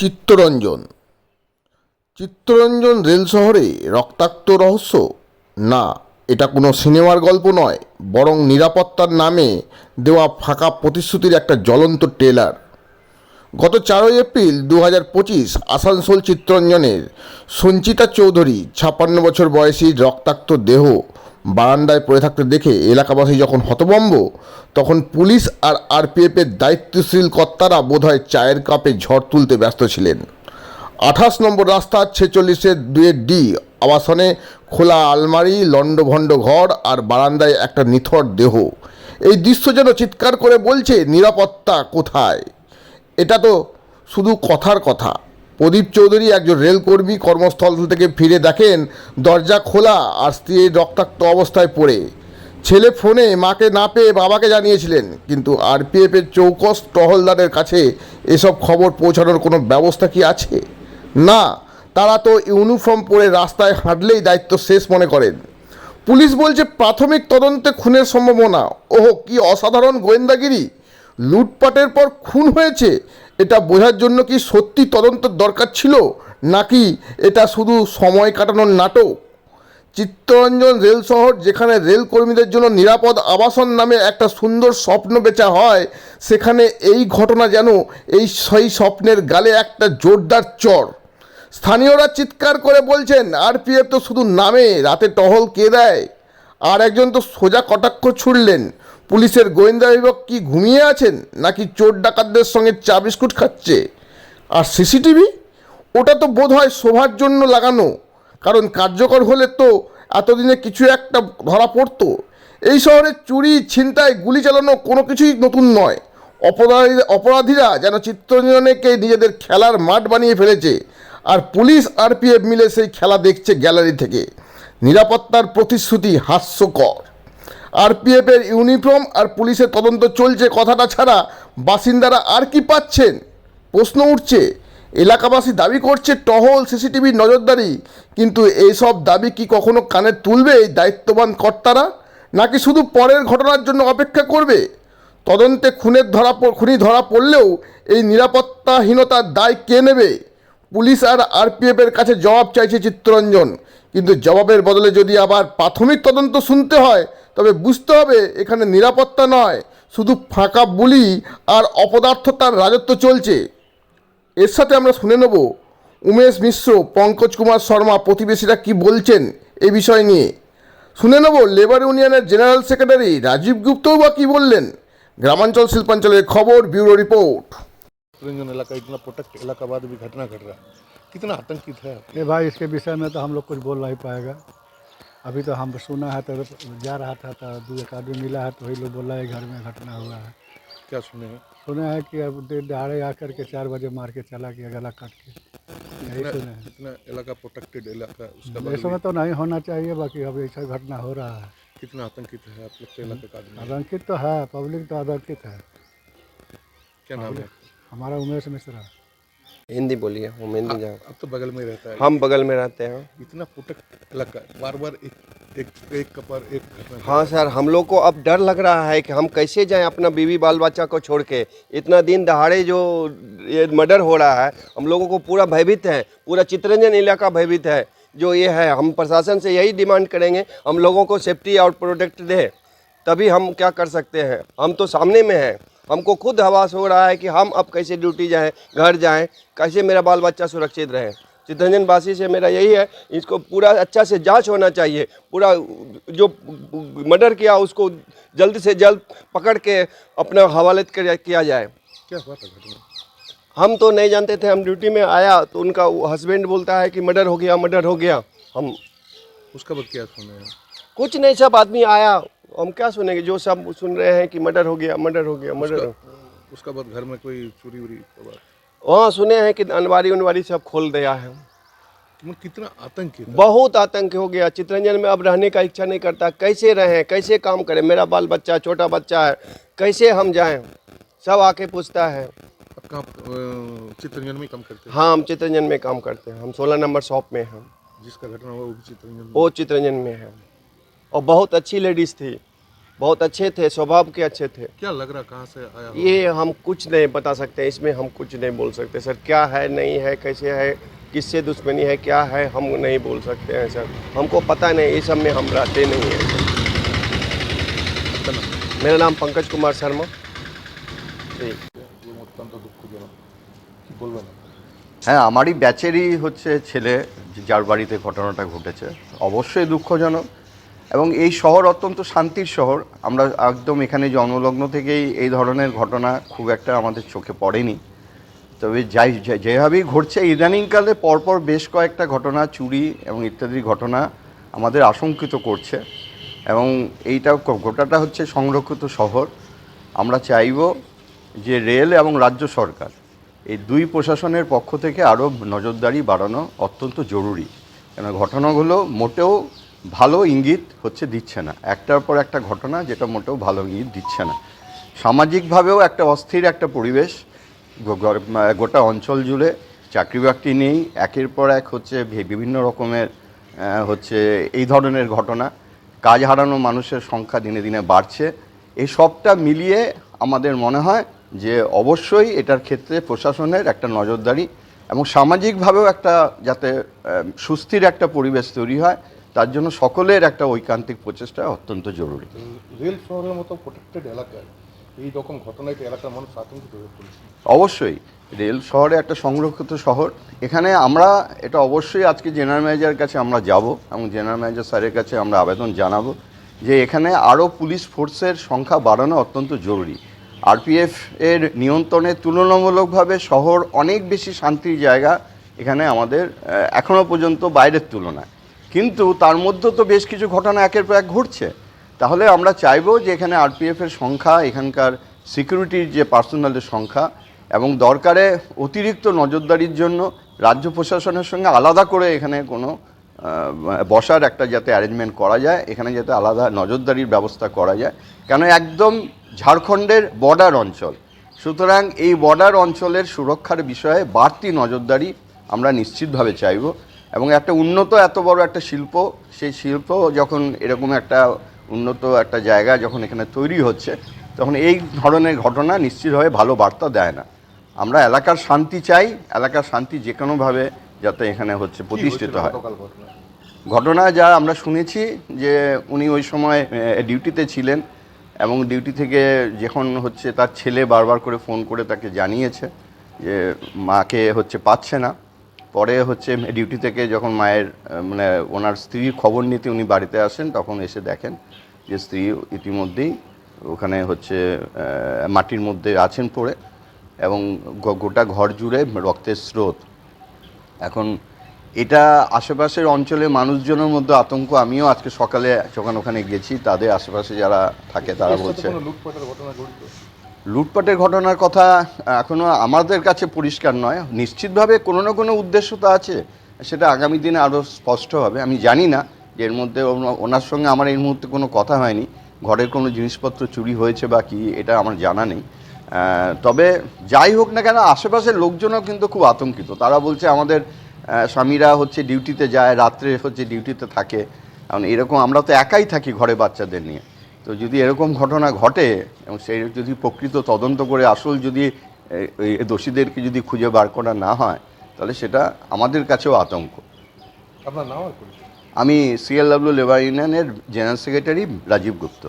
Chittaranjan. Chittaranjan rail শহরে রক্তাক্ত রহস্য? না, এটা কোনো সিনেমার গল্প নয়, বরং নিরাপত্তার নামে দেওয়া ফাঁকা প্রতিশ্রুতির একটা জ্বলন্ত ট্রেলার। গত চারই এপ্রিল দু হাজার পঁচিশ আসানসোল চিত্তরঞ্জনের সঞ্চিতা চৌধুরী ছাপ্পান্ন বছর বয়সী রক্তাক্ত দেহ বারান্দায় পড়ে থাকতে দেখে এলাকাবাসী যখন হতবম্ব তখন পুলিশ আর আরপিএফের দায়িত্বশীল কর্তারা বোধহয় চায়ের কাপে ঝড় তুলতে ব্যস্ত ছিলেন। আঠাশ নম্বর রাস্তা ছেচল্লিশের দুয়ের ডি আবাসনে খোলা আলমারি, লণ্ডভণ্ড ঘর আর বারান্দায় একটা নিথর দেহ। এই দৃশ্য যেন চিৎকার করে বলছে, নিরাপত্তা কোথায়? এটা তো শুধু কথার কথা। প্রদীপ চৌধুরী একজন রেলকর্মী কর্মস্থল থেকে ফিরে দেখেন, দরজা খোলা আর স্ত্রীর রক্তাক্ত অবস্থায় পড়ে। ছেলে ফোনে মাকে না পেয়ে বাবাকে জানিয়েছিলেন, কিন্তু আরপিএফের চৌকস টহলদারের কাছে এসব খবর পৌঁছানোর কোনো ব্যবস্থা কি আছে? না, তারা তো ইউনিফর্ম পরে রাস্তায় হাঁটলেই দায়িত্ব শেষ মনে করেন। পুলিশ বলছে, প্রাথমিক তদন্তে খুনের সম্ভাবনা। ওহো, কি অসাধারণ গোয়েন্দাগিরি! লুটপাটের পর খুন হয়েছে? এটা বোঝার জন্য কি সত্যি তদন্তের দরকার ছিল? নাকি এটা শুধু সময় কাটানোর নাটক? চিত্তরঞ্জন রেল শহর, যেখানে রেল কর্মীদের জন্য নিরাপদ আবাসন নামে একটা সুন্দর স্বপ্ন বেচা হয়, সেখানে এই ঘটনা যেন এই সেই স্বপ্নের গালে একটা জোরদার চর। স্থানীয়রা চিৎকার করে বলছেন, আরপিএফ তো শুধু নামে, রাতে টহল কে দেয়? আর একজন তো সোজা কটাক্ষ ছুড়লেন পুলিশের গোয়েন্দা বিভাগ কি ঘুমিয়ে আছেন নাকি চোর ডাকাতদের সঙ্গে চা বিস্কুট খাচ্ছে? আর সিসিটিভি? ওটা তো বোধ হয় শোভার জন্য লাগানো, কারণ কার্যকর হলে তো এতদিনে কিছু একটা ধরা পড়তো। এই শহরে চুরি, ছিনতাই, গুলি চালানো কোনো কিছুই নতুন নয়। অপরাধী, অপরাধীরা যেন চিত্তরঞ্জনেকে নিজেদের খেলার মাঠ বানিয়ে ফেলেছে, আর পুলিশ আরপিএফ মিলে সেই খেলা দেখছে গ্যালারি থেকে। নিরাপত্তার প্রতিশ্রুতি হাস্যকর। আরপিএফের ইউনিফর্ম আর পুলিশের তদন্ত চলছে। কথাটা ছাড়া বাসিন্দারা আর কি পাচ্ছেন? প্রশ্ন উঠছে। এলাকাবাসী দাবি করছে, টহল, সিসিটিভি নজরদারি। কিন্তু এইসব দাবি কি কখনো কানে তুলবে এই দায়িত্ববান কর্তারা? নাকি শুধু পরের ঘটনার জন্য অপেক্ষা করবে? তদন্তে খুনের ধরা খুনি ধরা পড়লেও এই নিরাপত্তাহীনতার দায় কে নেবে? পুলিশ আর আরপিএফের কাছে জবাব চাইছে চিত্তরঞ্জন। কিন্তু জবাবের বদলে যদি আবার প্রাথমিক তদন্ত শুনতে হয় তবে বুঝতে হবে এখানে নিরাপত্তা নয় শুধু ফাঁকা বুলি আর অপদার্থতার রাজত্ব চলছে এর সাথে আমরা শুনে নেব উমেশ মিশ্র পঙ্কজ কুমার শর্মা প্রতিবেশীরা কি বলছেন এই বিষয় নিয়ে শুনে নেব লেবার ইউনিয়নের জেনারেল সেক্রেটারি রাজীব গুপ্তও বা কী বললেন গ্রামাঞ্চল শিল্পাঞ্চলের খবর ব্যুরো রিপোর্ট रंजन इलाका इतना प्रोटेक्ट इलाका बाद भी घटना घट रहा है कितना आतंकित है आप? ये भाई इसके विषय में तो हम लोग कुछ बोल नहीं पाएगा अभी तो हम सुना है तो जा रहा था तो दो एक आदमी मिला है तो वही लोग बोला है घर में घटना हुआ है। क्या सुने हैं? सुना है कि अब दहाड़े आकर के चार बजे मार के चला गया गला काट के। यही सुना है। इतना इलाका प्रोटेक्टेड इलाका उसका ऐसे में तो नहीं होना चाहिए बाकी अब ऐसा घटना हो रहा है। कितना आतंकित है आप लोग के इलाके का आतंकित तो है पब्लिक तो आतंकित है। क्या नाम है? हमारा उमेश मिश्रा। हिंदी बोलिए हम हिंदी जाओ। अब तो बगल में रहता है। हम बगल में रहते हैं। इतना प्रोटेक्ट इलाका बार बार एक एक एक कपर एक घटना हाँ। सर हम लोग को अब डर लग रहा है कि हम कैसे जाएँ अपना बीवी बाल बच्चा को छोड़ के। इतना दिन दहाड़े जो ये मर्डर हो रहा है हम लोगों को पूरा भयभीत है पूरा चित्रंजन इलाका भयभीत है। जो ये है हम प्रशासन से यही डिमांड करेंगे हम लोगों को सेफ्टी और प्रोटेक्ट दे तभी हम क्या कर सकते हैं। हम तो सामने में हैं। हमको खुद हवास हो रहा है कि हम अब कैसे ड्यूटी जाएँ घर जाएँ कैसे मेरा बाल बच्चा सुरक्षित रहे। चित्रंजन वासी से मेरा यही है इसको पूरा अच्छा से जाँच होना चाहिए पूरा जो मर्डर किया उसको जल्द से जल्द पकड़ के अपना हवाले किया जाए। क्या हुआ था घटना? हम तो नहीं जानते थे हम ड्यूटी में आया तो उनका हस्बैंड बोलता है कि मर्डर हो गया मर्डर हो गया। हम उसका बाद क्या सुने कुछ नहीं सब आदमी आया हम क्या सुनेंगे? जो सब सुन रहे हैं कि मर्डर हो गया मर्डर हो गया मर्डर हो उसका, बाद घर में कोई चोरी वोरी हाँ सुने हैं कि अनवारी उनवारी सब खोल दिया है। मतलब कितना आतंकित है बहुत आतंक हो गया। चित्रंजन में अब रहने का इच्छा नहीं करता। कैसे रहें? कैसे काम करें? मेरा बाल बच्चा छोटा बच्चा है। कैसे हम जाएँ? सब आके पूछता है। कहाँ में काम करते हैं? हाँ हम चित्रंजन में काम करते हैं। हम सोलह नंबर शॉप में हैं। जिसका घटना हुआ वो में? वो चित्रंजन में है। और बहुत अच्छी लेडीज़ थी बहुत अच्छे थे स्वभाव के अच्छे थे क्या लग रहा कहाँ से आया हो? ये हम कुछ नहीं बता सकते इसमें हम कुछ नहीं बोल सकते सर क्या है नहीं है कैसे है किससे दुश्मनी है क्या है हम नहीं बोल सकते हैं सर हमको पता नहीं ये सब में हम रहते नहीं हैं मेरा नाम पंकज कुमार शर्मा जी অত্যন্ত দুঃখজনক কি বলবেন হ্যাঁ আমারই ব্যাচেরই হচ্ছে ছেলে যার বাড়িতে ঘটনাটা ঘটেছে অবশ্যই দুঃখজনক এবং এই শহর অত্যন্ত শান্তির শহর। আমরা একদম এখানে জন্মলগ্ন থেকেই এই ধরনের ঘটনা খুব একটা আমাদের চোখে পড়েনি। তবে যাই যেভাবেই ঘটছে, ইদানিংকালে পরপর বেশ কয়েকটা ঘটনা, চুরি এবং ইত্যাদি ঘটনা আমাদের আশঙ্কিত করছে এবং এইটা গোটাটা হচ্ছে সংরক্ষিত শহর। আমরা চাইব যে রেল এবং রাজ্য সরকার এই দুই প্রশাসনের পক্ষ থেকে আরও নজরদারি বাড়ানো অত্যন্ত জরুরি। কেন, ঘটনাগুলো মোটেও ভালো ইঙ্গিত হচ্ছে দিচ্ছে না। একটার পর একটা ঘটনা যেটা মোটেও ভালো ইঙ্গিত দিচ্ছে না। সামাজিকভাবেও একটা অস্থির একটা পরিবেশ। গোটা অঞ্চল জুড়ে চাকরি বাকরি নেই। একের পর এক হচ্ছে বিভিন্ন রকমের হচ্ছে এই ধরনের ঘটনা। কাজ হারানো মানুষের সংখ্যা দিনে দিনে বাড়ছে। এই সবটা মিলিয়ে আমাদের মনে হয় যে অবশ্যই এটার ক্ষেত্রে প্রশাসনের একটা নজরদারি এবং সামাজিকভাবেও একটা যাতে সুস্থির একটা পরিবেশ তৈরি হয়। তার জন্য সকলের একটা ঐকান্তিক প্রচেষ্টা অত্যন্ত জরুরি। রেল শহরের মতো প্রোটেক্টেড এলাকায় এই রকম ঘটনায় এলাকার মানুষ আতঙ্কিত হয়ে পড়েছে। অবশ্যই রেল শহরে একটা সংরক্ষিত শহর। এখানে আমরা এটা অবশ্যই আজকে জেনারেল ম্যানেজারের কাছে আমরা যাব এবং জেনারেল ম্যানেজার স্যারের কাছে আমরা আবেদন জানাব যে এখানে আরও পুলিশ ফোর্সের সংখ্যা বাড়ানো অত্যন্ত জরুরি। আরপিএফ এর নিয়ন্ত্রণে তুলনামূলকভাবে শহর অনেক বেশি শান্তির জায়গা এখানে আমাদের এখনও পর্যন্ত বাইরের তুলনায়। কিন্তু তার মধ্যে তো বেশ কিছু ঘটনা একের পর এক ঘটছে। তাহলে আমরা চাইব যে এখানে আরপিএফের সংখ্যা, এখানকার সিকিউরিটির যে পার্সোনালের সংখ্যা এবং দরকারে অতিরিক্ত নজরদারির জন্য রাজ্য প্রশাসনের সঙ্গে আলাদা করে এখানে কোনো বসার একটা যাতে অ্যারেঞ্জমেন্ট করা যায়, এখানে যাতে আলাদা নজরদারির ব্যবস্থা করা যায়। কেন একদম ঝাড়খণ্ডের বর্ডার অঞ্চল। সুতরাং এই বর্ডার অঞ্চলের সুরক্ষার বিষয়ে বাড়তি নজরদারি আমরা নিশ্চিতভাবে চাইব। এবং একটা উন্নত এত বড় একটা শিল্প, সেই শিল্প যখন এরকম একটা উন্নত একটা জায়গা যখন এখানে তৈরি হচ্ছে, তখন এই ধরনের ঘটনা নিশ্চিতভাবে ভালো বার্তা দেয় না। আমরা এলাকার শান্তি চাই, এলাকার শান্তি যে কোনোভাবে যাতে এখানে হচ্ছে প্রতিষ্ঠিত হয়। ঘটনা যা আমরা শুনেছি যে উনি ওই সময় ডিউটিতে ছিলেন এবং ডিউটি থেকে যখন হচ্ছে তার ছেলে বারবার করে ফোন করে তাকে জানিয়েছে যে মাকে হচ্ছে পাচ্ছে না। পরে হচ্ছে ডিউটি থেকে যখন মায়ের মানে ওনার স্ত্রীর খবর নিতে উনি বাড়িতে আসেন তখন এসে দেখেন যে স্ত্রী ইতিমধ্যেই ওখানে হচ্ছে মাটির মধ্যে আছেন পড়ে এবং গোটা ঘর জুড়ে রক্তের স্রোত। এখন এটা আশেপাশের অঞ্চলে মানুষজনের মধ্যে আতঙ্ক আমিও আজকে সকালে যখন ওখানে গেছি তাদের আশেপাশে যারা থাকে তারা বলছে লুটপাটের ঘটনার কথা এখনও আমাদের কাছে পরিষ্কার নয়। নিশ্চিতভাবে কোনো না কোনো উদ্দেশ্য তো আছে। সেটা আগামী দিনে আরও স্পষ্ট হবে। আমি জানি না যে এর মধ্যে ওনা- ওনার সঙ্গে আমার এই মুহূর্তে কোনো কথা হয়নি। ঘরের কোনো জিনিসপত্র চুরি হয়েছে বা কি, এটা আমার জানা নেই। তবে যাই হোক না কেন, আশেপাশের লোকজনও কিন্তু খুব আতঙ্কিত। তারা বলছে আমাদের স্বামীরা হচ্ছে ডিউটিতে যায়, রাত্রে হচ্ছে ডিউটিতে থাকে। কারণ এরকম আমরা তো একাই থাকি ঘরে বাচ্চাদের নিয়ে। তো যদি এরকম ঘটনা ঘটে এবং সেই যদি প্রকৃত তদন্ত করে আসল যদি এই দোষীদেরকে যদি খুঁজে বার করা না হয় তাহলে সেটা আমাদের কাছেও আতঙ্ক। আপনার নাম আমি সিএলডাব্লিউ লেবার ইউনিয়নের জেনারেল সেক্রেটারি রাজীব গুপ্ত।